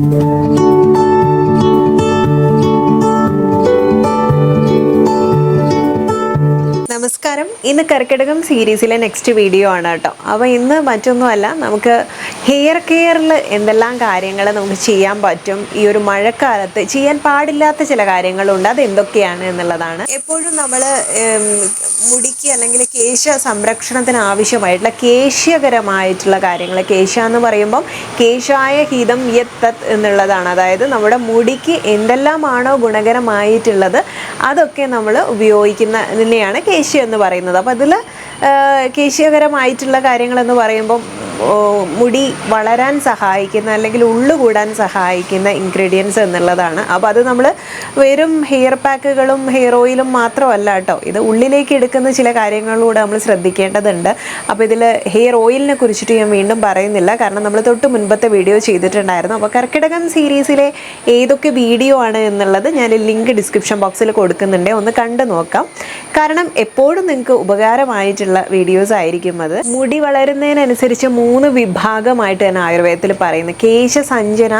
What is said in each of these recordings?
Música നമസ്കാരം. ഇന്ന് കർക്കിടകം സീരീസിലെ നെക്സ്റ്റ് വീഡിയോ ആണ് കേട്ടോ. അപ്പോൾ ഇന്ന് മറ്റൊന്നുമല്ല നമുക്ക് ഹെയർ കെയറിൽ എന്തെല്ലാം കാര്യങ്ങൾ നമുക്ക് ചെയ്യാൻ പറ്റും? ഈ ഒരു മഴക്കാലത്ത് ചെയ്യാൻ പാടില്ലാത്ത ചില കാര്യങ്ങളുണ്ട്. അത് എന്തൊക്കെയാണ് എന്നുള്ളതാണ്. എപ്പോഴും നമ്മൾ മുടിക്ക് അല്ലെങ്കിൽ കേശ സംരക്ഷണത്തിന് ആവശ്യമായിട്ടുള്ള കേശ്യകരമായിട്ടുള്ള കാര്യങ്ങൾ കേശ എന്ന് പറയുമ്പം കേശായ ഹിതം യത്തത് എന്നുള്ളതാണ്. അതായത് നമ്മുടെ മുടിക്ക് എന്തെല്ലാമാണോ ഗുണകരമായിട്ടുള്ളത് അതൊക്കെ നമ്മൾ ഉപയോഗിക്കുന്നതിനെയാണ് കേശ്യ എന്ന് പറയുന്നത്. അപ്പോൾ അതിൽ കേശീയകരമായിട്ടുള്ള കാര്യങ്ങളെന്ന് പറയുമ്പം മുടി വളരാൻ സഹായിക്കുന്ന അല്ലെങ്കിൽ ഉള്ളു കൂടാൻ സഹായിക്കുന്ന ഇൻഗ്രീഡിയൻസ് എന്നുള്ളതാണ്. അപ്പോൾ അത് നമ്മൾ വെറും ഹെയർ പാക്കുകളും ഹെയർ ഓയിലും മാത്രമല്ല കേട്ടോ. ഇത് ഉള്ളിലേക്ക് എടുക്കുന്ന ചില കാര്യങ്ങളിലൂടെ നമ്മൾ ശ്രദ്ധിക്കേണ്ടതുണ്ട്. അപ്പോൾ ഇതിൽ ഹെയർ ഓയിലിനെ കുറിച്ചിട്ട് ഞാൻ വീണ്ടും പറയുന്നില്ല. കാരണം നമ്മൾ തൊട്ട് മുൻപത്തെ വീഡിയോ ചെയ്തിട്ടുണ്ടായിരുന്നു. അപ്പോൾ കർക്കിടകൻ സീരീസിലെ ഏതൊക്കെ വീഡിയോ ആണ് എന്നുള്ളത് ഞാൻ ലിങ്ക് ഡിസ്ക്രിപ്ഷൻ ബോക്സിൽ കൊടുക്കുന്നുണ്ട്. ഒന്ന് കണ്ടു നോക്കാം. കാരണം എപ്പോഴും നിങ്ങൾക്ക് ഉപകാരമായിട്ടുള്ള വീഡിയോസ് ആയിരിക്കും അത്. മുടി വളരുന്നതിനനുസരിച്ച് മൂന്ന് വിഭാഗമായിട്ട് തന്നെ ആയുർവേദത്തിൽ പറയുന്നത് കേശസഞ്ജന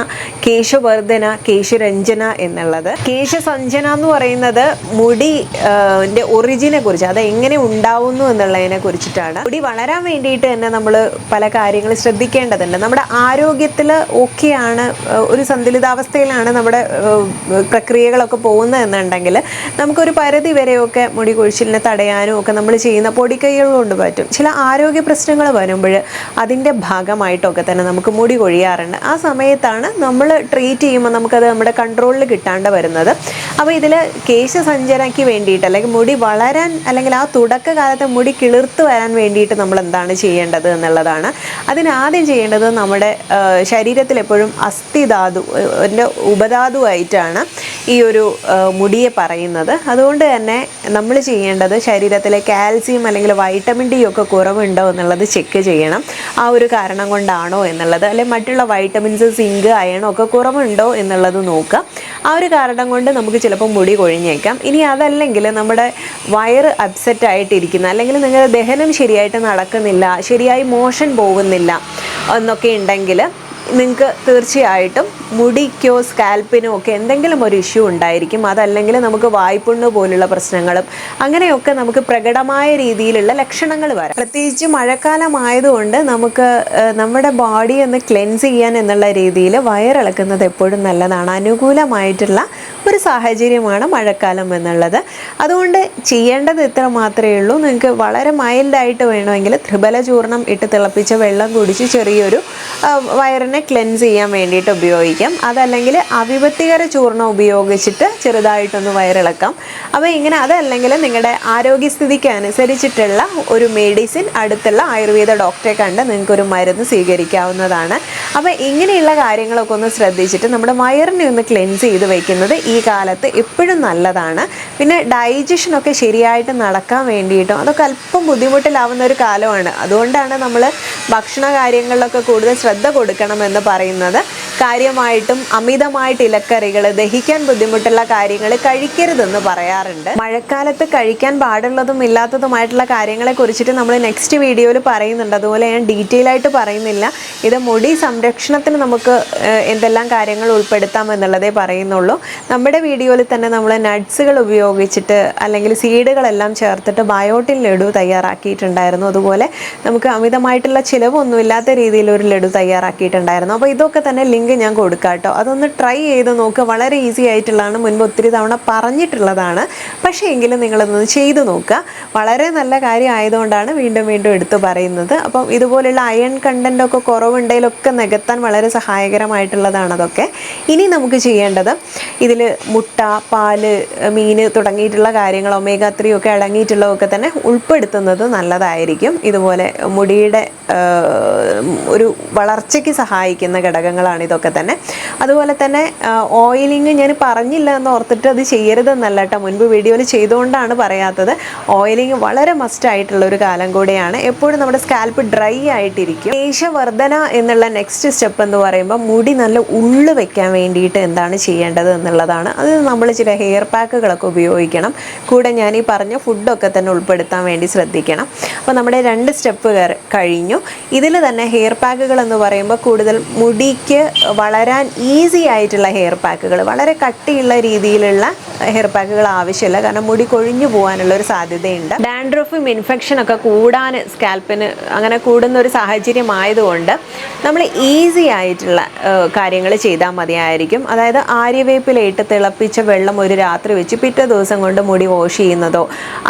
കേശവർദ്ധന കേശരഞ്ജന എന്നുള്ളത്. കേശസഞ്ജന എന്ന് പറയുന്നത് മുടി ഒറിജിനെ കുറിച്ച് അത് എങ്ങനെ ഉണ്ടാവുന്നു എന്നുള്ളതിനെ കുറിച്ചിട്ടാണ്. മുടി വളരാൻ വേണ്ടിയിട്ട് തന്നെ നമ്മൾ പല കാര്യങ്ങൾ ശ്രദ്ധിക്കേണ്ടതുണ്ട്. നമ്മുടെ ആരോഗ്യത്തിൽ ഓക്കെയാണ് ഒരു സന്തുലിതാവസ്ഥയിലാണ് നമ്മുടെ പ്രക്രിയകളൊക്കെ പ്രക്രിയകളൊക്കെ പോകുന്നതെന്നുണ്ടെങ്കിൽ നമുക്കൊരു പരിധി വരെയൊക്കെ മുടി കൊഴിച്ചിലിനെ തടയാനും ഒക്കെ നമ്മൾ ചെയ്യുന്ന പൊടിക്കൈകൾ കൊണ്ട് പറ്റും. ചില ആരോഗ്യ പ്രശ്നങ്ങൾ വരുമ്പോൾ അതിന്റെ ഭാഗമായിട്ടൊക്കെ തന്നെ നമുക്ക് മുടി കൊഴിയാറുണ്ട്. ആ സമയത്താണ് നമ്മൾ ട്രീറ്റ് ചെയ്യുമ്പോൾ നമുക്കത് നമ്മുടെ കൺട്രോളിൽ കിട്ടാണ്ട് വരുന്നത്. അപ്പോൾ ഇതിൽ കേശസഞ്ചനയ്ക്ക് വേണ്ടിയിട്ട് അല്ലെങ്കിൽ മുടി വളരാൻ അല്ലെങ്കിൽ ആ തുടക്കകാലത്തെ മുടി കിളിർത്ത് വരാൻ വേണ്ടിയിട്ട് നമ്മൾ എന്താണ് ചെയ്യേണ്ടത് എന്നുള്ളതാണ്. അതിന് ആദ്യം ചെയ്യേണ്ടത് നമ്മുടെ ശരീരത്തിൽ എപ്പോഴും അസ്ഥിധാതു എന്റെ ഉപധാതുവായിട്ടാണ് ഈ ഒരു മുടിയെ പറയുന്നത്. അതുകൊണ്ട് തന്നെ നമ്മൾ ചെയ്യേണ്ടത് ശരീരത്തിലെ കാൽസ്യം അല്ലെങ്കിൽ വൈറ്റമിൻ ഡി ഒക്കെ കുറവുണ്ടോ എന്നുള്ളത് ചെക്ക് ചെയ്യണം. ആ ഒരു കാരണം കൊണ്ടാണോ എന്നുള്ളത്. അല്ലെങ്കിൽ മറ്റുള്ള വൈറ്റമിൻസ് സിങ്ക് അയൺ ഒക്കെ കുറവുണ്ടോ എന്നുള്ളത് നോക്കുക. ആ ഒരു കാരണം കൊണ്ട് നമുക്ക് ചിലപ്പോൾ മുടി കൊഴിഞ്ഞേക്കാം. ഇനി അതല്ലെങ്കിൽ നമ്മുടെ വയറ് അപ്സെറ്റ് ആയിട്ടിരിക്കുന്ന അല്ലെങ്കിൽ നിങ്ങളുടെ ദഹനം ശരിയായിട്ട് നടക്കുന്നില്ല ശരിയായി മോഷൻ പോകുന്നില്ല എന്നൊക്കെ ഉണ്ടെങ്കിൽ നിങ്ങൾക്ക് തീർച്ചയായിട്ടും മുടിക്കോ സ്കാൽപ്പിനോ ഒക്കെ എന്തെങ്കിലും ഒരു ഇഷ്യൂ ഉണ്ടായിരിക്കും. അതല്ലെങ്കിൽ നമുക്ക് വായ്പുണ്ണ് പോലുള്ള പ്രശ്നങ്ങളും അങ്ങനെയൊക്കെ നമുക്ക് പ്രകടമായ രീതിയിലുള്ള ലക്ഷണങ്ങൾ വരാം. പ്രത്യേകിച്ച് മഴക്കാലമായതുകൊണ്ട് നമുക്ക് നമ്മുടെ ബോഡി ഒന്ന് ക്ലെൻസ് ചെയ്യാൻ എന്നുള്ള രീതിയിൽ വയറിളക്കുന്നത് എപ്പോഴും നല്ലതാണ്. അനുകൂലമായിട്ടുള്ള ഒരു സാഹചര്യമാണ് മഴക്കാലം എന്നുള്ളത്. അതുകൊണ്ട് ചെയ്യേണ്ടത് ഇത്ര മാത്രമേ ഉള്ളൂ. നിങ്ങൾക്ക് വളരെ മൈൽഡായിട്ട് വേണമെങ്കിൽ ത്രിബല ചൂർണം ഇട്ട് തിളപ്പിച്ച വെള്ളം കുടിച്ച് ചെറിയൊരു ആ, വയറിനെ ക്ലെൻസ് ചെയ്യാൻ വേണ്ടിയിട്ട് ഉപയോഗിക്കാം. അതല്ലെങ്കിൽ അവിപത്തികര ചൂർണം ഉപയോഗിച്ചിട്ട് ചെറുതായിട്ടൊന്ന് വയറിളക്കാം. അപ്പോൾ ഇങ്ങനെ അതല്ലെങ്കിൽ നിങ്ങളുടെ ആരോഗ്യസ്ഥിതിക്ക് അനുസരിച്ചിട്ടുള്ള ഒരു മെഡിസിൻ അടുത്തുള്ള ആയുർവേദ ഡോക്ടറെ കണ്ട് നിങ്ങൾക്കൊരു മരുന്ന് സ്വീകരിക്കാവുന്നതാണ്. അപ്പോൾ ഇങ്ങനെയുള്ള കാര്യങ്ങളൊക്കെ ഒന്ന് ശ്രദ്ധിച്ചിട്ട് നമ്മുടെ വയറിനെ ഒന്ന് ക്ലെൻസ് ചെയ്ത് വയ്ക്കുന്നത് ഈ കാലത്ത് എപ്പോഴും നല്ലതാണ്. പിന്നെ ഡൈജഷനൊക്കെ ശരിയായിട്ട് നടക്കാൻ വേണ്ടിയിട്ടും അതൊക്കെ അല്പം ബുദ്ധിമുട്ടിലാവുന്ന ഒരു കാലമാണ്. അതുകൊണ്ടാണ് നമ്മൾ ഭക്ഷണ കാര്യങ്ങളിലൊക്കെ കൂടുതൽ ശ്രദ്ധ കൊടുക്കണമെന്ന് പറയുന്നത്. കാര്യമായിട്ടും അമിതമായിട്ട് ഇലക്കറികൾ ദഹിക്കാൻ ബുദ്ധിമുട്ടുള്ള കാര്യങ്ങൾ കഴിക്കരുതെന്ന് പറയാറുണ്ട്. മഴക്കാലത്ത് കഴിക്കാൻ പാടുള്ളതും ഇല്ലാത്തതുമായിട്ടുള്ള കാര്യങ്ങളെ കുറിച്ചിട്ട് നമ്മൾ നെക്സ്റ്റ് വീഡിയോയിൽ പറയുന്നുണ്ട്. അതുപോലെ ഞാൻ ഡീറ്റെയിൽ ആയിട്ട് പറയുന്നില്ല. ഇത് മുടി സംരക്ഷണത്തിന് നമുക്ക് എന്തെല്ലാം കാര്യങ്ങൾ ഉൾപ്പെടുത്താം എന്നുള്ളതേ പറയുന്നുള്ളൂ. നമ്മുടെ വീഡിയോയിൽ തന്നെ നമ്മൾ നട്ട്സുകൾ ഉപയോഗിച്ചിട്ട് അല്ലെങ്കിൽ സീഡുകളെല്ലാം ചേർത്തിട്ട് ബയോട്ടിൻ ലഡു തയ്യാറാക്കിയിട്ടുണ്ടായിരുന്നു. അതുപോലെ നമുക്ക് അമിതമായിട്ടുള്ള ചിലവൊന്നുമില്ലാത്ത രീതിയിൽ ഒരു ലഡു തയ്യാറാക്കിയിട്ടുണ്ടായിരുന്നു. അപ്പോൾ ഇതൊക്കെ തന്നെ ലിങ്ക് ഞാൻ കൊടുക്കാം കേട്ടോ. അതൊന്ന് ട്രൈ ചെയ്ത് നോക്കുക വളരെ ഈസി ആയിട്ടുള്ളതാണ്. മുൻപ് ഒത്തിരി തവണ പറഞ്ഞിട്ടുള്ളതാണ്. പക്ഷേ എങ്കിലും നിങ്ങളൊന്ന് ചെയ്ത് നോക്കുക. വളരെ നല്ല കാര്യം ആയതുകൊണ്ടാണ് വീണ്ടും വീണ്ടും എടുത്തു പറയുന്നത്. അപ്പം ഇതുപോലുള്ള അയൺ കണ്ടന്റ് ഒക്കെ കുറവുണ്ടെങ്കിലൊക്കെ നികത്താൻ വളരെ സഹായകരമായിട്ടുള്ളതാണ് അതൊക്കെ. ഇനി നമുക്ക് ചെയ്യേണ്ടത് ഇതിൽ മുട്ട പാൽ മീൻ തുടങ്ങിയിട്ടുള്ള കാര്യങ്ങൾ ഒമേഗ ത്രീ ഒക്കെ അടങ്ങിയിട്ടുള്ളതൊക്കെ തന്നെ ഉൾപ്പെടുത്തുന്നത് നല്ലതായിരിക്കും. ഇതുപോലെ മുടിയുടെ ഒരു വളർച്ചയ്ക്ക് സഹായിക്കുന്ന ഘടകങ്ങളാണ് ഇതൊക്കെ തന്നെ. അതുപോലെ തന്നെ ഓയിലിങ് ഞാൻ പറഞ്ഞില്ല എന്ന് ഓർത്തിട്ട് അത് ചെയ്യരുതെന്നല്ല കേട്ടോ. മുൻപ് വീഡിയോയിൽ ചെയ്തുകൊണ്ടാണ് പറയാത്തത്. ഓയിലിങ് വളരെ മസ്റ്റ് ആയിട്ടുള്ള ഒരു കാലം കൂടെയാണ്. എപ്പോഴും നമ്മുടെ സ്കാൽപ്പ് ഡ്രൈ ആയിട്ടിരിക്കും. കേശവർദ്ധന എന്നുള്ള നെക്സ്റ്റ് സ്റ്റെപ്പ് എന്ന് പറയുമ്പോൾ മുടി നല്ല ഉള്ളു വെക്കാൻ വേണ്ടിയിട്ട് എന്താണ് ചെയ്യേണ്ടത് എന്നുള്ളതാണ്. അത് നമ്മൾ ചില ഹെയർ പാക്കുകളൊക്കെ ഉപയോഗിക്കണം. കൂടെ ഞാൻ ഈ പറഞ്ഞ ഫുഡൊക്കെ തന്നെ ഉൾപ്പെടുത്താൻ വേണ്ടി ശ്രദ്ധിക്കണം. അപ്പോൾ നമ്മുടെ രണ്ട് സ്റ്റെപ്പ് കഴിഞ്ഞു. ഇതിൽ തന്നെ ഹെയർ പാക്കുകൾ എന്ന് പറയുമ്പോൾ കൂടുതൽ മുടിക്ക് വളരാൻ ഈസി ആയിട്ടുള്ള ഹെയർ പാക്കുകൾ വളരെ കട്ടിയുള്ള രീതിയിലുള്ള ഹെയർ പാക്കുകൾ ആവശ്യമില്ല. കാരണം മുടി കൊഴിഞ്ഞു പോകാനുള്ള ഒരു സാധ്യതയുണ്ട്. ഡാൻഡ്രഫും ഇൻഫെക്ഷൻ ഒക്കെ കൂടാൻ സ്കാൽപ്പിന് അങ്ങനെ കൂടുന്ന ഒരു സാഹചര്യം ആയതുകൊണ്ട് നമ്മൾ ഈസി ആയിട്ടുള്ള കാര്യങ്ങൾ ചെയ്താൽ മതിയായിരിക്കും. അതായത് ആര്യവേപ്പിലയിട്ട് തിളപ്പിച്ച വെള്ളം ഒരു രാത്രി വെച്ച് പിറ്റേ ദിവസം കൊണ്ട് മുടി വാഷ് ചെയ്യുന്നതോ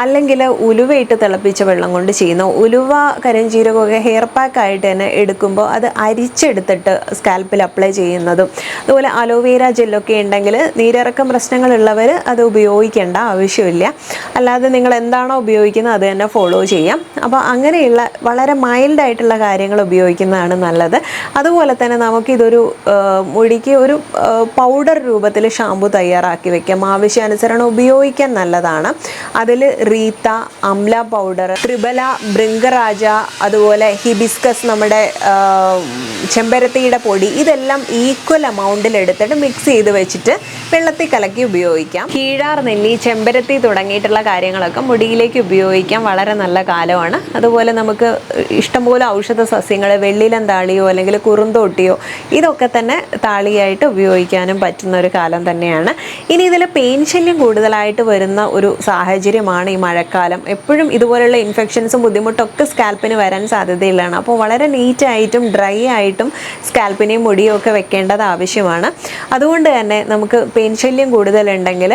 അല്ലെങ്കിൽ ഉലുവയിട്ട് തിളപ്പിച്ച വെള്ളം കൊണ്ട് ചെയ്യുന്നോ ഉലുവ കരിഞ്ചീരകമൊക്കെ ഹെയർ പാക്ക് ആയിട്ട് തന്നെ എടുക്കുമ്പോൾ അത് അരിച്ചെടുത്തിട്ട് സ്കാൽപ്പിൽ അപ്ലൈ ചെയ്യുന്നതും അതുപോലെ അലോവേര ജെല്ലൊക്കെ ഉണ്ടെങ്കിൽ നീരിറക്കം പ്രശ്നങ്ങളുള്ളവർ അത് ഉപയോഗിക്കേണ്ട ആവശ്യമില്ല. അല്ലാതെ നിങ്ങൾ എന്താണോ ഉപയോഗിക്കുന്നത് അത് തന്നെ ഫോളോ ചെയ്യാം. അപ്പോൾ അങ്ങനെയുള്ള വളരെ മൈൽഡായിട്ടുള്ള കാര്യങ്ങൾ ഉപയോഗിക്കുന്നതാണ് നല്ലത്. അതുപോലെ തന്നെ നമുക്കിതൊരു മുടിക്ക് ഒരു പൗഡർ രൂപത്തിൽ ഷാമ്പു തയ്യാറാക്കി വെക്കാം. ആവശ്യാനുസരണം ഉപയോഗിക്കാൻ നല്ലതാണ്. അതിൽ റീത്ത അംല പൗഡർ ത്രിബല ബൃങ്കരാജ അതുപോലെ ഹിബിസ്കസ് നമ്മുടെ ചെമ്പരത്തിയുടെ പൊടി ഇതെല്ലാം ഈക്വൽ എമൗണ്ടിൽ എടുത്തിട്ട് മിക്സ് ചെയ്ത് വെച്ചിട്ട് വെള്ളത്തിൽ കലക്കി ഉപയോഗിക്കാം. കീഴാർ നെല്ലി ചെമ്പരത്തി തുടങ്ങിയിട്ടുള്ള കാര്യങ്ങളൊക്കെ മുടിയിലേക്ക് ഉപയോഗിക്കാൻ വളരെ നല്ല കാലമാണ്. അതുപോലെ നമുക്ക് ഇഷ്ടംപോലെ ഔഷധ സസ്യങ്ങൾ വെള്ളിലം താളിയോ അല്ലെങ്കിൽ കുറുന്തോട്ടിയോ ഇതൊക്കെ തന്നെ താളിയായിട്ട് ഉപയോഗിക്കാനും പറ്റുന്ന ഒരു കാലം തന്നെയാണ്. ഇനി ഇതിൽ പെയിൻ ശല്യം കൂടുതലായിട്ട് വരുന്ന ഒരു സാഹചര്യമാണ് ഈ മഴക്കാലം. എപ്പോഴും ഇതുപോലുള്ള ഇൻഫെക്ഷൻസും ബുദ്ധിമുട്ടൊക്കെ സ്കാൽപ്പിന് വരാൻ സാധ്യതയുള്ളതാണ്. അപ്പോൾ വളരെ നീറ്റായിട്ടും ഡ്രൈ ആയിട്ടും സ്കാൽപ്പിനെയും മുടിയും ഒക്കെ വെക്കേണ്ടത് ആവശ്യമാണ്. അതുകൊണ്ട് തന്നെ നമുക്ക് പെയിൻ ശല്യം കൂടുതലുണ്ടെങ്കിൽ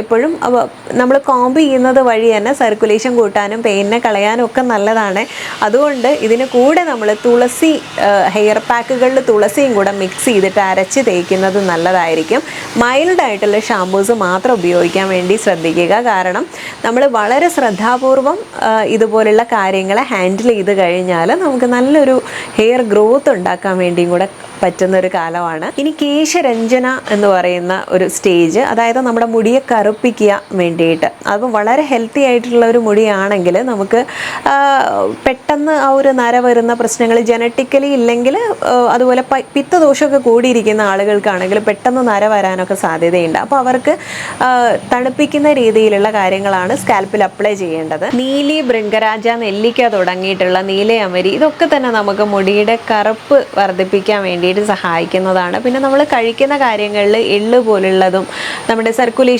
എപ്പോഴും നമ്മൾ കോമ്പ് ചെയ്യുന്നത് വഴി തന്നെ സർക്കുലേഷൻ കൂട്ടാനും പെയിനെ കളയാനും ഒക്കെ നല്ലതാണ്. അതുകൊണ്ട് ഇതിന് കൂടെ നമ്മൾ തുളസി ഹെയർ പാക്കുകളിൽ തുളസിയും കൂടെ മിക്സ് ചെയ്തിട്ട് അരച്ച് തേക്കുന്നത് നല്ലതായിരിക്കും. മൈൽഡ് ആയിട്ടുള്ള ഷാമ്പൂസ് മാത്രം ഉപയോഗിക്കാൻ വേണ്ടി ശ്രദ്ധിക്കുക. കാരണം നമ്മൾ വളരെ ശ്രദ്ധാപൂർവം ഇതുപോലുള്ള കാര്യങ്ങളെ ഹാൻഡിൽ ചെയ്ത് കഴിഞ്ഞാൽ നമുക്ക് നല്ലൊരു ഹെയർ ഗ്രോത്ത് ഉണ്ടാക്കാൻ വേണ്ടിയും കൂടെ പറ്റുന്ന ഒരു കാലമാണ്. ഇനി കേശരഞ്ജന എന്ന് പറയുന്ന ഒരു സ്റ്റേജ് അതായത് നമ്മുടെ മുടിയെ കറുപ്പിക്കുക വേണ്ടിയിട്ട്. അപ്പോൾ വളരെ ഹെൽത്തി ആയിട്ടുള്ള ഒരു മുടിയാണെങ്കിൽ നമുക്ക് പെട്ടെന്ന് ആ ഒരു നര വരുന്ന പ്രശ്നങ്ങൾ ജനറ്റിക്കലി ഇല്ലെങ്കിൽ അതുപോലെ പിത്തദോഷമൊക്കെ കൂടിയിരിക്കുന്ന ആളുകൾക്കാണെങ്കിൽ പെട്ടെന്ന് നര വരാനൊക്കെ സാധ്യതയുണ്ട്. അപ്പോൾ അവർക്ക് തണുപ്പിക്കുന്ന രീതിയിലുള്ള കാര്യങ്ങളാണ് സ്കാൽപ്പിൽ അപ്ലൈ ചെയ്യേണ്ടത്. നീലി ബൃങ്കരാജ നെല്ലിക്ക തുടങ്ങിയിട്ടുള്ള നീലയമരി ഇതൊക്കെ തന്നെ നമുക്ക് മുടിയുടെ കറുപ്പ് വർദ്ധിപ്പിക്കാൻ വേണ്ടിയിട്ട് സഹായിക്കുന്നതാണ്. പിന്നെ നമ്മൾ കഴിക്കുന്ന കാര്യങ്ങളിൽ എള്ള് പോലുള്ളതും നമ്മുടെ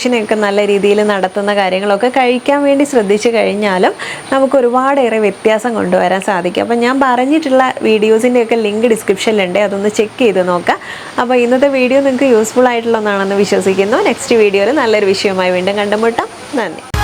സർക്കുലേഷനൊക്കെ നല്ല രീതിയിൽ നടത്തുന്ന കാര്യങ്ങളൊക്കെ കഴിക്കാൻ വേണ്ടി ശ്രദ്ധിച്ചു കഴിഞ്ഞാലും നമുക്ക് ഒരുപാടേറെ വ്യത്യാസം കൊണ്ടുവരാൻ സാധിക്കും. അപ്പം ഞാൻ പറഞ്ഞിട്ടുള്ള വീഡിയോസിന്റെയൊക്കെ ലിങ്ക് ഡിസ്ക്രിപ്ഷനിലുണ്ട്. അതൊന്ന് ചെക്ക് ചെയ്ത് നോക്കാം അപ്പോൾ ഇന്നത്തെ വീഡിയോ നിങ്ങൾക്ക് യൂസ്ഫുൾ ആയിട്ടുള്ള ഒന്നാണെന്ന് വിശ്വസിക്കുന്നു. നെക്സ്റ്റ് വീഡിയോയിൽ നല്ലൊരു വിഷയമായി വീണ്ടും കണ്ടുമുട്ടാം. നന്ദി.